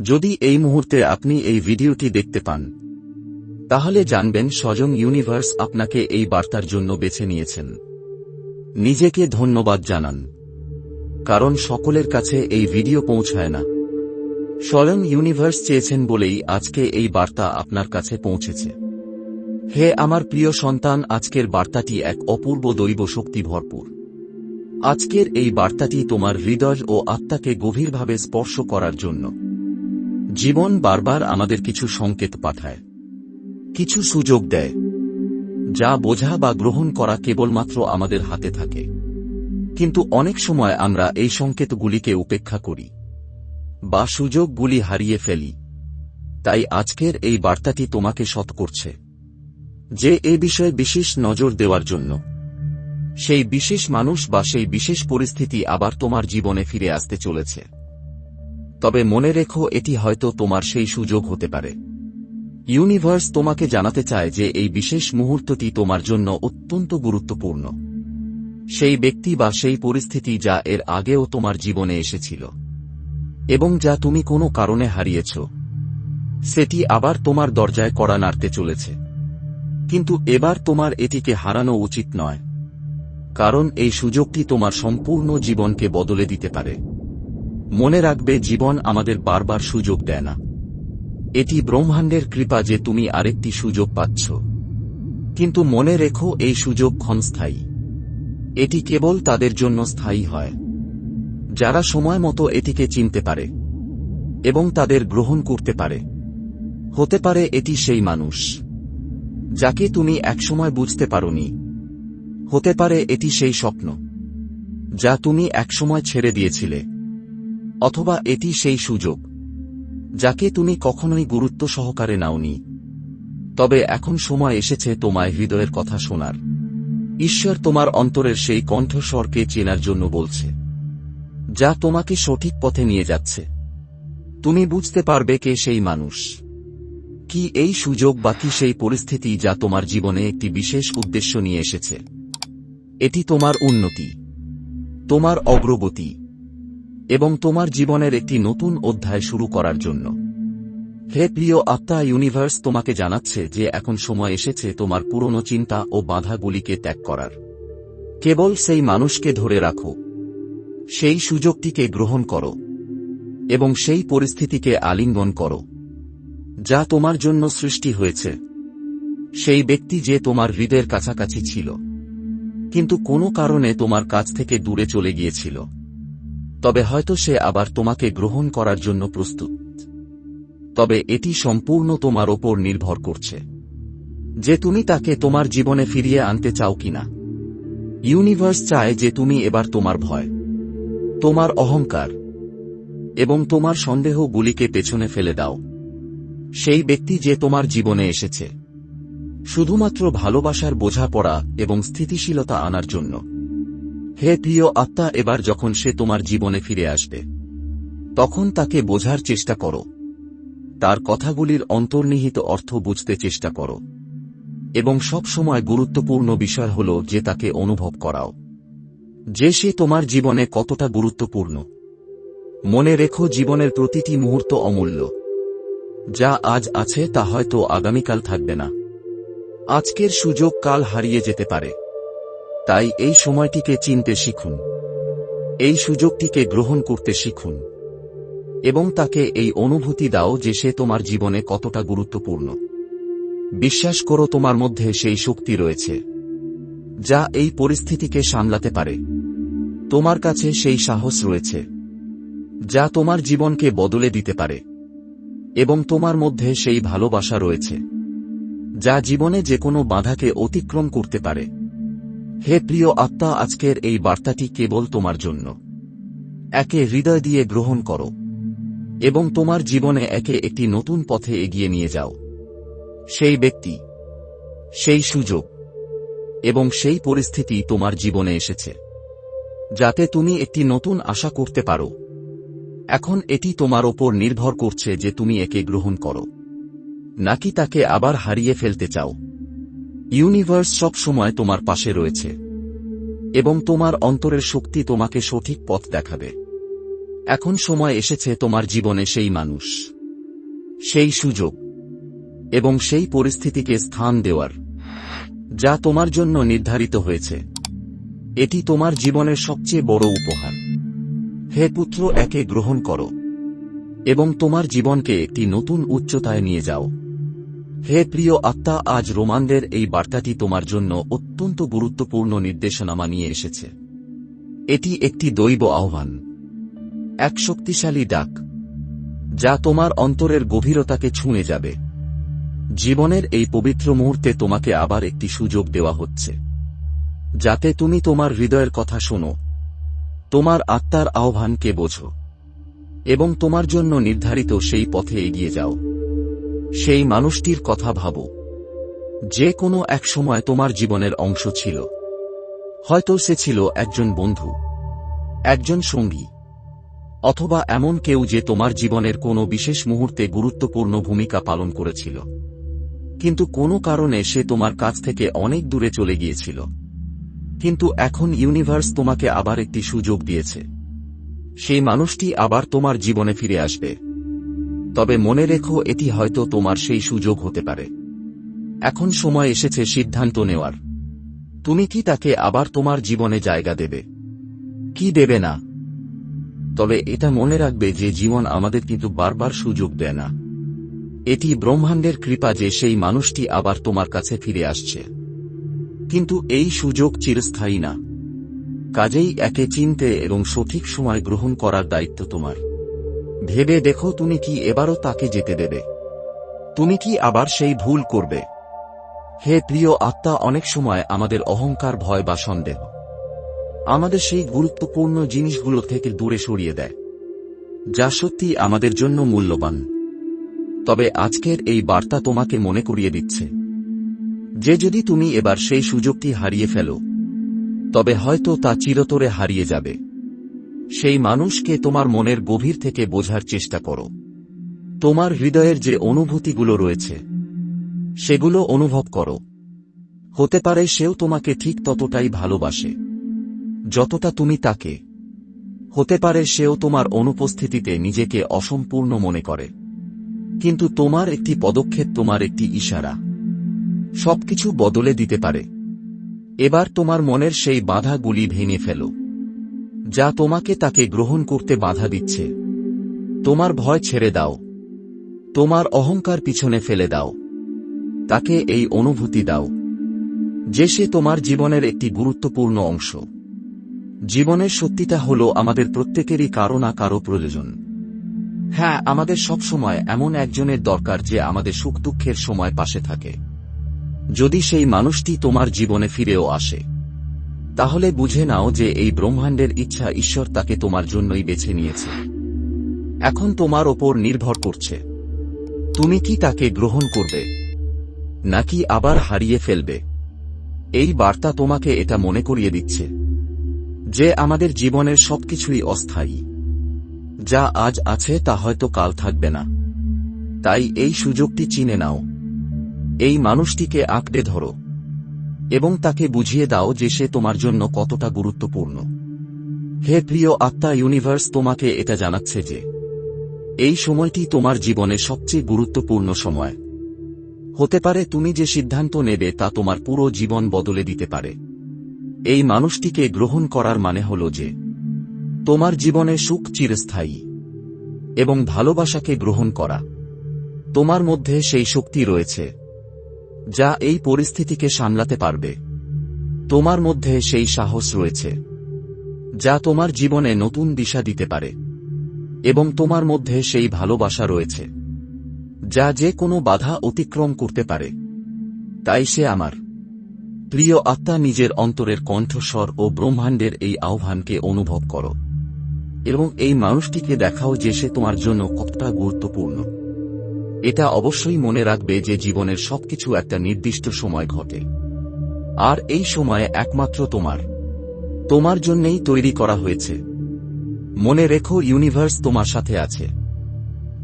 যদি এই মুহূর্তে আপনি এই ভিডিওটি দেখতে পান, তাহলে জানবেন স্বয়ং ইউনিভার্স আপনাকে এই বার্তার জন্য বেছে নিয়েছেন। নিজেকে ধন্যবাদ জানান। কারণ সকলের কাছে এই ভিডিও পৌঁছায় না। স্বয়ং ইউনিভার্স চেয়েছেন বলেই আজকে এই বার্তা আপনার কাছে পৌঁছেছে। হে আমার প্রিয় সন্তান, আজকের বার্তাটি এক অপূর্ব দৈব শক্তি ভরপুর। আজকের এই বার্তাটি তোমার হৃদয় ও আত্মাকে গভীরভাবে স্পর্শ করার জন্য। জীবন বারবার আমাদের কিছু সংকেত পাঠায়। কিছু সুযোগ দেয়। যা বোঝা বা গ্রহণ করা কেবলমাত্র আমাদের হাতে থাকে। কিন্তু অনেক সময় আমরা এই সংকেতগুলিকে উপেক্ষা করি বা সুযোগগুলি হারিয়ে ফেলি। তাই আজকের এই বার্তাটি তোমাকে সৎ করছে যে এ বিষয়ে বিশেষ নজর দেওয়ার জন্য। সেই বিশেষ মানুষ বা সেই বিশেষ পরিস্থিতি আবার তোমার জীবনে ফিরে আসতে চলেছে। তবে মনে রেখো, এটি হয়তো তোমার সেই সুযোগ হতে পারে। ইউনিভার্স তোমাকে জানাতে চায় যে এই বিশেষ মুহূর্তটি তোমার জন্য অত্যন্ত গুরুত্বপূর্ণ। সেই ব্যক্তি বা সেই পরিস্থিতি যা এর আগেও তোমার জীবনে এসেছিল। এবং যা তুমি কোনো কারণে হারিয়েছ। সেটি আবার তোমার দরজায় কড়া নাড়তে চলেছে। কিন্তু এবার তোমার এটিকে হারানো উচিত নয়। কারণ এই সুযোগটি তোমার সম্পূর্ণ জীবনকে বদলে দিতে পারে। মনে রাখবে, জীবন আমাদের বারবার সুযোগ দেয় না। এটি ব্রহ্মাণ্ডের কৃপা যে তুমি আরেকটি সুযোগ পাচ্ছ। কিন্তু মনে রেখো, এই সুযোগ ক্ষণস্থায়ী। এটি কেবল তাদের জন্য স্থায়ী হয়। যারা সময় মতো এটিকে চিনতে পারে এবং তাদের গ্রহণ করতে পারে। হতে পারে এটি সেই মানুষ, যাকে তুমি একসময় বুঝতে পারোনি। হতে পারে এটি সেই স্বপ্ন, যা তুমি একসময় ছেড়ে দিয়েছিলে। অথবা এটি সেই সুযোগ, যাকে তুমি কখনোই গুরুত্ব সহকারে নাওনি। তবে এখন সময় এসেছে তোমায় হৃদয়ের কথা শোনার। ঈশ্বর তোমার অন্তরের সেই কণ্ঠস্বরকে চেনার জন্য বলছে, যা তোমাকে সঠিক পথে নিয়ে যাচ্ছে। তুমি বুঝতে পারবে কে সেই মানুষ, কি এই সুযোগ বা কি সেই পরিস্থিতি যা তোমার জীবনে একটি বিশেষ উদ্দেশ্য নিয়ে এসেছে। এটি তোমার উন্নতি, তোমার অগ্রগতি। এবং তোমার জীবনের একটি নতুন অধ্যায় শুরু করার জন্য। হে প্রিয় আত্মা, ইউনিভার্স তোমাকে জানাচ্ছে যে এখন সময় এসেছে তোমার পুরনো চিন্তা ও বাধাগুলিকে ত্যাগ করার। কেবল সেই মানুষকে ধরে রাখো। সেই সুযোগটিকে গ্রহণ করো। এবং সেই পরিস্থিতিকে আলিঙ্গন করো। যা তোমার জন্য সৃষ্টি হয়েছে। সেই ব্যক্তি যে তোমার হৃদয়ের কাছাকাছি ছিল। কিন্তু কোনো কারণে তোমার কাছ থেকে দূরে চলে গিয়েছিল। তবে হয়তো সে আবার তোমাকে গ্রহণ করার জন্য প্রস্তুত। তবে এটি সম্পূর্ণ তোমার ওপর নির্ভর করছে। যে তুমি তাকে তোমার জীবনে ফিরিয়ে আনতে চাও কিনা। ইউনিভার্স চায় যে তুমি এবার তোমার ভয়, তোমার অহংকার এবং তোমার সন্দেহগুলিকে পেছনে ফেলে দাও। সেই ব্যক্তি যে তোমার জীবনে এসেছে। শুধুমাত্র ভালোবাসার বোঝাপড়া এবং স্থিতিশীলতা আনার জন্য। হে প্রিয় আত্মা, এবার যখন সে তোমার জীবনে ফিরে আসবে, তখন তাকে বোঝার চেষ্টা করো। তার কথাগুলির অন্তর্নিহিত অর্থ বুঝতে চেষ্টা করো। এবং সব সময় গুরুত্বপূর্ণ বিষয় হল যে তাকে অনুভব করাও। যে সে তোমার জীবনে কতটা গুরুত্বপূর্ণ। মনে রেখো জীবনের প্রতিটি মুহূর্ত অমূল্য। যা আজ আছে তা হয়তো আগামীকাল থাকবে না। আজকের সুযোগ কাল হারিয়ে যেতে পারে। তাই এই সময়টিকে চিনতে শিখুন। এই সুযোগটিকে গ্রহণ করতে শিখুন। এবং তাকে এই অনুভূতি দাও যে সে তোমার জীবনে কতটা গুরুত্বপূর্ণ। বিশ্বাস করো তোমার মধ্যে সেই শক্তি রয়েছে, যা এই পরিস্থিতিকে সামলাতে পারে। তোমার কাছে সেই সাহস রয়েছে, যা তোমার জীবনকে বদলে দিতে পারে। এবং তোমার মধ্যে সেই ভালোবাসা রয়েছে, যা জীবনে যে কোনো বাধাকে অতিক্রম করতে পারে। হে প্রিয় আত্মা, আজকের এই বার্তাটি কেবল তোমার জন্য। একে হৃদয় দিয়ে গ্রহণ করো এবং তোমার জীবনে একে একটি নতুন পথে এগিয়ে নিয়ে যাও। সেই ব্যক্তি, সেই সুযোগ এবং সেই পরিস্থিতি তোমার জীবনে এসেছে, যাতে তুমি একটি নতুন আশা করতে পারো। এখন এটি তোমার ওপর নির্ভর করছে যে তুমি একে গ্রহণ করো, নাকি তাকে আবার হারিয়ে ফেলতে চাও। ইউনিভার্স সব সময় তোমার পাশে রয়েছে। এবং তোমার অন্তরের শক্তি তোমাকে সঠিক পথ দেখাবে। এখন সময় এসেছে তোমার জীবনে সেই মানুষ। সেই সুযোগ। এবং সেই পরিস্থিতিকে স্থান দেওয়ার। যা তোমার জন্য নির্ধারিত হয়েছে। এটি তোমার জীবনের সবচেয়ে বড় উপহার। হে পুত্র, একে গ্রহণ করো। এবং তোমার জীবনকে একটি নতুন উচ্চতায় নিয়ে যাও। হে প্রিয় আত্মা, আজ রোমানদের এই বার্তাটি তোমার জন্য অত্যন্ত গুরুত্বপূর্ণ নির্দেশনামা নিয়ে এসেছে। এটি একটি দৈব আহ্বান। এক শক্তিশালী ডাক, যা তোমার অন্তরের গভীরতাকে ছুঁয়ে যাবে। জীবনের এই পবিত্র মুহূর্তে তোমাকে আবার একটি সুযোগ দেওয়া হচ্ছে। যাতে তুমি তোমার হৃদয়ের কথা শোনো, তোমার আত্মার আহ্বানকে বোঝো, এবং তোমার জন্য নির্ধারিত সেই পথে এগিয়ে যাও। সেই মানুষটির কথা ভাবো। যে কোনো এক সময় তোমার জীবনের অংশ ছিল। হয়তো সে ছিল একজন বন্ধু, একজন সঙ্গী, অথবা এমন কেউ যে তোমার জীবনের কোনো বিশেষ মুহূর্তে গুরুত্বপূর্ণ ভূমিকা পালন করেছিল। কিন্তু কোনো কারণে সে তোমার কাছ থেকে অনেক দূরে চলে গিয়েছিল। কিন্তু এখন ইউনিভার্স তোমাকে আবার একটি সুযোগ দিয়েছে। সেই মানুষটি আবার তোমার জীবনে ফিরে আসবে। তবে মনে রেখো, এটি হয়তো তোমার সেই সুযোগ হতে পারে। এখন সময় এসেছে সিদ্ধান্ত নেওয়ার। তুমি কি তাকে আবার তোমার জীবনে জায়গা দেবে? কি দেবে না? তবে এটা মনে রাখবে যে জীবন আমাদের কিন্তু বারবার সুযোগ দেয় না। এটি ব্রহ্মাণ্ডের কৃপা যে সেই মানুষটি আবার তোমার কাছে ফিরে আসছে। কিন্তু এই সুযোগ চিরস্থায়ী না। কাজেই একে চিনতে এবং সঠিক সময় গ্রহণ করার দায়িত্ব তোমার। ভেবে দেখো তুমি কি এবারও তাকে যেতে দেবে। তুমি কি আবার সেই ভুল করবে? হে প্রিয় আত্মা, অনেক সময় আমাদের অহংকার, ভয় বা সন্দেহ আমাদের সেই গুরুত্বপূর্ণ জিনিসগুলো থেকে দূরে সরিয়ে দেয়, যা সত্যি আমাদের জন্য মূল্যবান। তবে আজকের এই বার্তা তোমাকে মনে করিয়ে দিচ্ছে যে যদি তুমি এবার সেই সুযোগটি হারিয়ে ফেলো, তবে হয়তো তা চিরতরে হারিয়ে যাবে। সেই মানুষকে তোমার মনের গভীর থেকে বোঝার চেষ্টা করো। তোমার হৃদয়ের যে অনুভূতিগুলো রয়েছে, সেগুলো অনুভব করো। হতে পারে সেও তোমাকে ঠিক ততটাই ভালোবাসে, যতটা তুমি তাকে। হতে পারে সেও তোমার অনুপস্থিতিতে নিজেকে অসম্পূর্ণ মনে করে। কিন্তু তোমার একটি পদক্ষেপ তোমার একটি ইশারা। সবকিছু বদলে দিতে পারে। এবার তোমার মনের সেই বাধাগুলি ভেঙে ফেলো। যা তোমাকে তাকে গ্রহণ করতে বাধা দিচ্ছে। তোমার ভয় ছেড়ে দাও। তোমার অহংকার পিছনে ফেলে দাও। তাকে এই অনুভূতি দাও। যে সে তোমার জীবনের একটি গুরুত্বপূর্ণ অংশ। জীবনের সত্যিটা হল আমাদের প্রত্যেকেরই কারও না কারও প্রয়োজন। হ্যাঁ আমাদের সব সময় এমন একজনের দরকার যে আমাদের সুখ দুঃখের সময় পাশে থাকে। যদি সেই মানুষটি তোমার জীবনে ফিরেও আসে। তাহলে বুঝে নাও যে এই ব্রহ্মাণ্ডের ইচ্ছা ঈশ্বর তাকে তোমার জন্যই বেছে নিয়েছে। এখন তোমার ওপর নির্ভর করছে। তুমি কি তাকে গ্রহণ করবে? নাকি আবার হারিয়ে ফেলবে? এই বার্তা তোমাকে এটা মনে করিয়ে দিচ্ছে যে আমাদের জীবনের সবকিছুই অস্থায়ী। যা আজ আছে তা হয়তো কাল থাকবে না। তাই এই সুযোগটি চিনে নাও। এই মানুষটিকে আঁকড়ে ধরো। এবং তাকে বুঝিয়ে দাও যে সে তোমার জন্য কতটা গুরুত্বপূর্ণ। হে প্রিয় আত্মা ইউনিভার্স, তোমাকে এটা জানাচ্ছে যে, এই সময়টি তোমার জীবনে সবচেয়ে গুরুত্বপূর্ণ সময়। হতে পারে তুমি যে সিদ্ধান্ত নেবে তা তোমার পুরো জীবন বদলে দিতে পারে। এই মানুষটিকে গ্রহণ করার মানে হল যে, তোমার জীবনে সুখ চিরস্থায়ী এবং ভালোবাসাকে গ্রহণ করা। তোমার মধ্যে সেই শক্তি রয়েছে। যা এই পরিস্থিতিকে সামলাতে পারবে। তোমার মধ্যে সেই সাহস রয়েছে, যা তোমার জীবনে নতুন দিশা দিতে পারে, এবং তোমার মধ্যে সেই ভালোবাসা রয়েছে, যা যে কোনো বাধা অতিক্রম করতে পারে। তাই সে আমার। প্রিয় আত্মা, নিজের অন্তরের কণ্ঠস্বর ও ব্রহ্মাণ্ডের এই আহ্বানকে অনুভব করো, এবং এই মানুষটিকে দেখাও যে সে তোমার জন্য কতটা গুরুত্বপূর্ণ। এটা অবশ্যই মনে রাখবে যে জীবনের সবকিছু একটা নির্দিষ্ট সময় ঘটে। আর এই সময়ে একমাত্র তোমার। তোমার জন্যেই তৈরি করা হয়েছে। মনে রেখো, ইউনিভার্স তোমার সাথে আছে।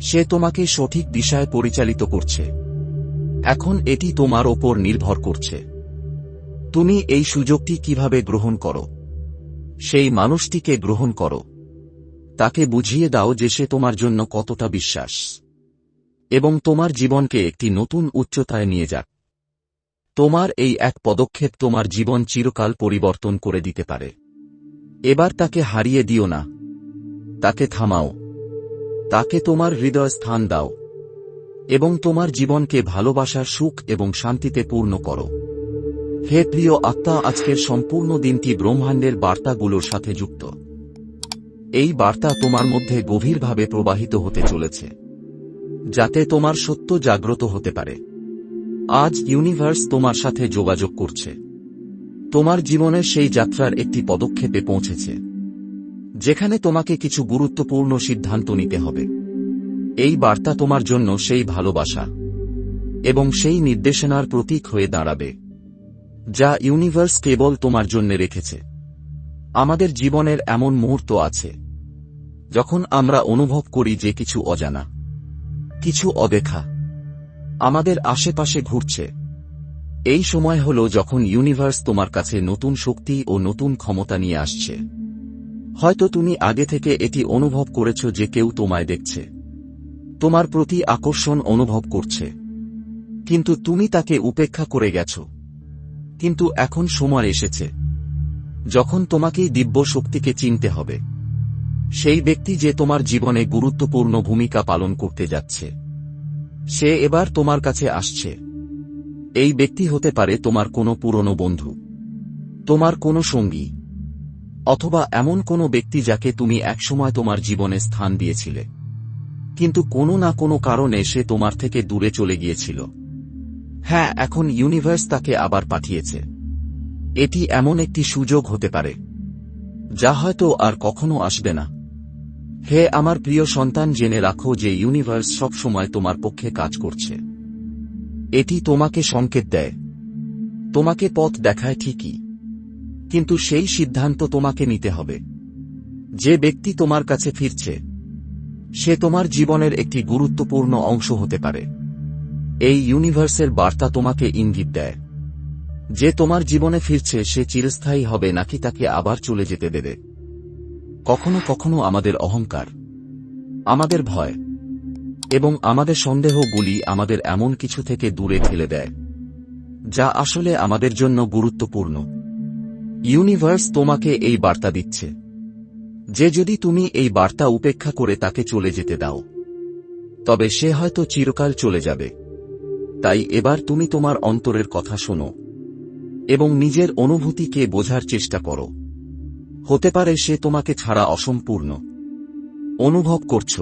সে তোমাকে সঠিক দিশায় পরিচালিত করছে। এখন এটি তোমার ওপর নির্ভর করছে। তুমি এই সুযোগটি কীভাবে গ্রহণ করো? সেই মানুষটিকে গ্রহণ করো। তাকে বুঝিয়ে দাও যে সে তোমার জন্য কতটা বিশ্বাস। এবং তোমার জীবনকে একটি নতুন উচ্চতায় নিয়ে যাক। তোমার এই এক পদক্ষেপ তোমার জীবন চিরকাল পরিবর্তন করে দিতে পারে। এবার তাকে হারিয়ে দিও না। তাকে থামাও। তাকে তোমার হৃদয় স্থান দাও। এবং তোমার জীবনকে ভালোবাসার সুখ এবং শান্তিতে পূর্ণ করো। হে প্রিয় আত্মা, আজকের সম্পূর্ণ দিনটি ব্রহ্মাণ্ডের বার্তাগুলোর সাথে যুক্ত। এই বার্তা তোমার মধ্যে গভীরভাবে প্রবাহিত হতে চলেছে। যাতে তোমার সত্য জাগ্রত হতে পারে। আজ ইউনিভার্স তোমার সাথে যোগাযোগ করছে। তোমার জীবনের সেই যাত্রার একটি পদক্ষেপে পৌঁছেছে। যেখানে তোমাকে কিছু গুরুত্বপূর্ণ সিদ্ধান্ত নিতে হবে। এই বার্তা তোমার জন্য সেই ভালোবাসা এবং সেই নির্দেশনার প্রতীক হয়ে দাঁড়াবে, যা ইউনিভার্স কেবল তোমার জন্য রেখেছে। আমাদের জীবনের এমন মুহূর্ত আছে, যখন আমরা অনুভব করি যে কিছু অজানা। কিছু অদেখা। আমাদের আশেপাশে ঘুরছে। এই সময় হল যখন ইউনিভার্স তোমার কাছে নতুন শক্তি ও নতুন ক্ষমতা নিয়ে আসছে। হয়তো তুমি আগে থেকে এটি অনুভব করেছ যে কেউ তোমায় দেখছে। তোমার প্রতি আকর্ষণ অনুভব করছে। কিন্তু তুমি তাকে উপেক্ষা করে গেছ। কিন্তু এখন সময় এসেছে। যখন তোমাকেই দিব্য শক্তিকে চিনতে হবে। সেই ব্যক্তি যে তোমার জীবনে গুরুত্বপূর্ণ ভূমিকা পালন করতে যাচ্ছে। সে এবার তোমার কাছে আসছে। এই ব্যক্তি হতে পারে তোমার কোনো পুরনো বন্ধু, তোমার কোনো সঙ্গী, অথবা এমন কোনো ব্যক্তি যাকে তুমি একসময় তোমার জীবনে স্থান দিয়েছিলে। কিন্তু কোনো না কোনো কারণে সে তোমার থেকে দূরে চলে গিয়েছিল। হ্যাঁ এখন ইউনিভার্স তাকে আবার পাঠিয়েছে। এটি এমন একটি সুযোগ হতে পারে, যা হয়তো আর কখনো আসবে না। হে আমার প্রিয় সন্তান, জেনে রাখো যে ইউনিভার্স সবসময় তোমার পক্ষে কাজ করছে। এটি তোমাকে সংকেত দেয়। তোমাকে পথ দেখায় ঠিকই। কিন্তু সেই সিদ্ধান্ত তোমাকে নিতে হবে। যে ব্যক্তি তোমার কাছে ফিরছে, সে তোমার জীবনের একটি গুরুত্বপূর্ণ অংশ হতে পারে। এই ইউনিভার্সের বার্তা তোমাকে ইঙ্গিত দেয়। যে তোমার জীবনে ফিরছে, সে চিরস্থায়ী হবে, নাকি তাকে আবার চলে যেতে দেবে। কখনো কখনো আমাদের অহংকার, আমাদের ভয় এবং আমাদের সন্দেহগুলি আমাদের এমন কিছু থেকে দূরে ঠেলে দেয়, যা আসলে আমাদের জন্য গুরুত্বপূর্ণ। ইউনিভার্স তোমাকে এই বার্তা দিচ্ছে। যে যদি তুমি এই বার্তা উপেক্ষা করে তাকে চলে যেতে দাও, তবে সে হয়তো চিরকাল চলে যাবে। তাই এবার তুমি তোমার অন্তরের কথা শোনো এবং নিজের অনুভূতিকে বোঝার চেষ্টা করো। হতে পারে সে তোমাকে ছাড়া অসম্পূর্ণ। অনুভব করছ।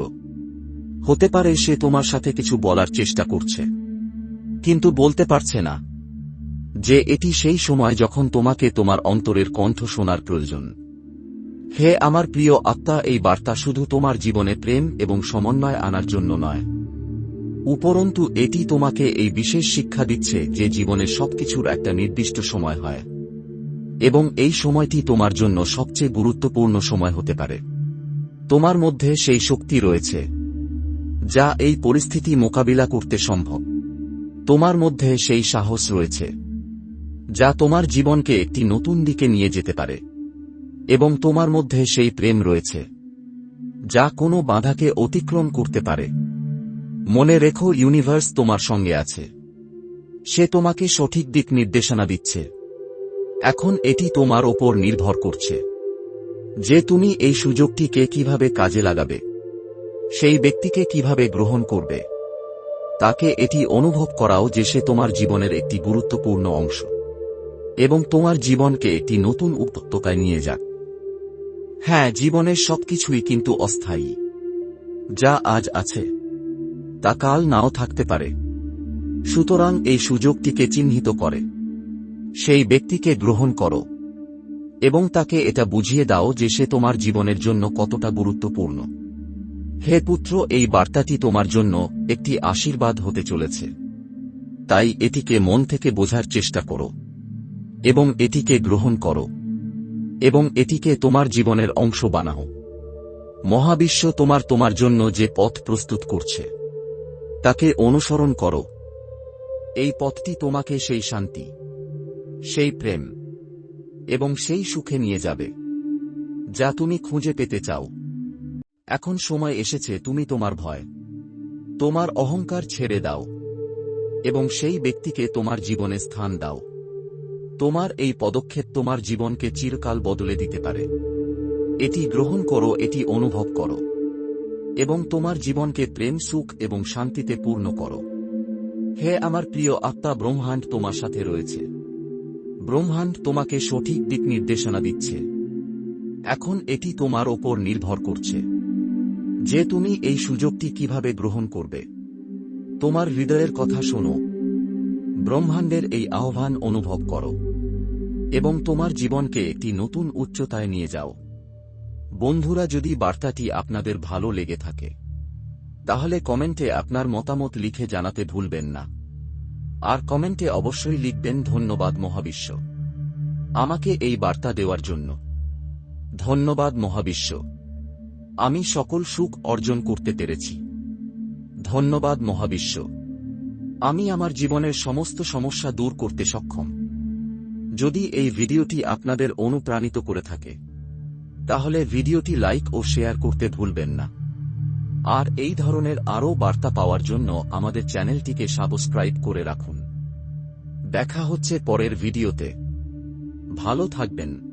হতে পারে সে তোমার সাথে কিছু বলার চেষ্টা করছে। কিন্তু বলতে পারছে না যে এটি সেই সময় যখন তোমাকে তোমার অন্তরের কণ্ঠ শোনার প্রয়োজন। হে আমার প্রিয় আত্মা, এই বার্তা শুধু তোমার জীবনে প্রেম এবং সমন্বয় আনার জন্য নয়। উপরন্তু, এটি তোমাকে এই বিশেষ শিক্ষা দিচ্ছে যে জীবনে সবকিছুর একটা নির্দিষ্ট সময় হয়। এবং এই সময়টি তোমার জন্য সবচেয়ে গুরুত্বপূর্ণ সময় হতে পারে। তোমার মধ্যে সেই শক্তি রয়েছে, যা এই পরিস্থিতি মোকাবিলা করতে সম্ভব। তোমার মধ্যে সেই সাহস রয়েছে, যা তোমার জীবনকে একটি নতুন দিকে নিয়ে যেতে পারে। এবং তোমার মধ্যে সেই প্রেম রয়েছে, যা কোনো বাধাকে অতিক্রম করতে পারে। মনে রেখো, ইউনিভার্স তোমার সঙ্গে আছে। সে তোমাকে সঠিক দিক নির্দেশনা দিচ্ছে। এখন এটি তোমার ওপর নির্ভর করছে। যে তুমি এই সুযোগটিকে কীভাবে কাজে লাগাবে, সেই ব্যক্তিকে কীভাবে গ্রহণ করবে, তাকে এটি অনুভব করাও যে সে তোমার জীবনের একটি গুরুত্বপূর্ণ অংশ এবং তোমার জীবনকে একটি নতুন উপত্যকায় নিয়ে যাক। হ্যাঁ জীবনের সবকিছুই কিন্তু অস্থায়ী। যা আজ আছে, তা কাল নাও থাকতে পারে। সুতরাং এই সুযোগটিকে চিহ্নিত করে। সেই ব্যক্তিকে গ্রহণ করো। এবং তাকে এটা বুঝিয়ে দাও যে সে তোমার জীবনের জন্য কতটা গুরুত্বপূর্ণ। হে পুত্র, এই বার্তাটি তোমার জন্য একটি আশীর্বাদ হতে চলেছে। তাই এটিকে মন থেকে বোঝার চেষ্টা করো। এবং এটিকে গ্রহণ করো। এবং এটিকে তোমার জীবনের অংশ বানাও। মহাবিশ্ব তোমার তোমার জন্য যে পথ প্রস্তুত করছে, তাকে অনুসরণ করো। এই পথটি তোমাকে সেই শান্তি সেই প্রেম এবং সেই সুখে নিয়ে যাবে, যা তুমি খুঁজে পেতে চাও। এখন সময় এসেছে, তুমি তোমার ভয়, তোমার অহংকার ছেড়ে দাও এবং সেই ব্যক্তিকে তোমার জীবনে স্থান দাও। তোমার এই পদক্ষেপ তোমার জীবনকে চিরকাল বদলে দিতে পারে। এটি গ্রহণ করো, এটি অনুভব করো এবং তোমার জীবনকে প্রেম, সুখ এবং শান্তিতে পূর্ণ করো। হে আমার প্রিয় আত্মা, ব্রহ্মাণ্ড তোমার সাথে রয়েছে। ব্রহ্মাণ্ড তোমাকে সঠিক দিক নির্দেশনা দিচ্ছে। এখন এটি তোমার ওপর নির্ভর করছে। যে তুমি এই সুযোগটি কীভাবে গ্রহণ করবে। তোমার হৃদয়ের কথা শোনো। ব্রহ্মাণ্ডের এই আহ্বান অনুভব করো। এবং তোমার জীবনকে একটি নতুন উচ্চতায় নিয়ে যাও। বন্ধুরা, যদি বার্তাটি আপনাদের ভালো লেগে থাকে, তাহলে কমেন্টে আপনার মতামত লিখে জানাতে ভুলবেন না। আর কমেন্টে অবশ্যই লিখবেন, ধন্যবাদ মহাবিশ্ব। আমাকে এই বার্তা দেওয়ার জন্য। ধন্যবাদ মহাবিশ্ব। আমি সকল সুখ অর্জন করতে পেরেছি। ধন্যবাদ মহাবিশ্ব। আমি আমার জীবনের সমস্ত সমস্যা দূর করতে সক্ষম। যদি এই ভিডিওটি আপনাদের অনুপ্রাণিত করে থাকে, তাহলে ভিডিওটি লাইক ও শেয়ার করতে ভুলবেন না। আর এই ধরনের আরও বার্তা পাওয়ার জন্য আমাদের চ্যানেলটিকে সাবস্ক্রাইব করে রাখুন। দেখা হচ্ছে পরের ভিডিওতে। ভালো থাকবেন।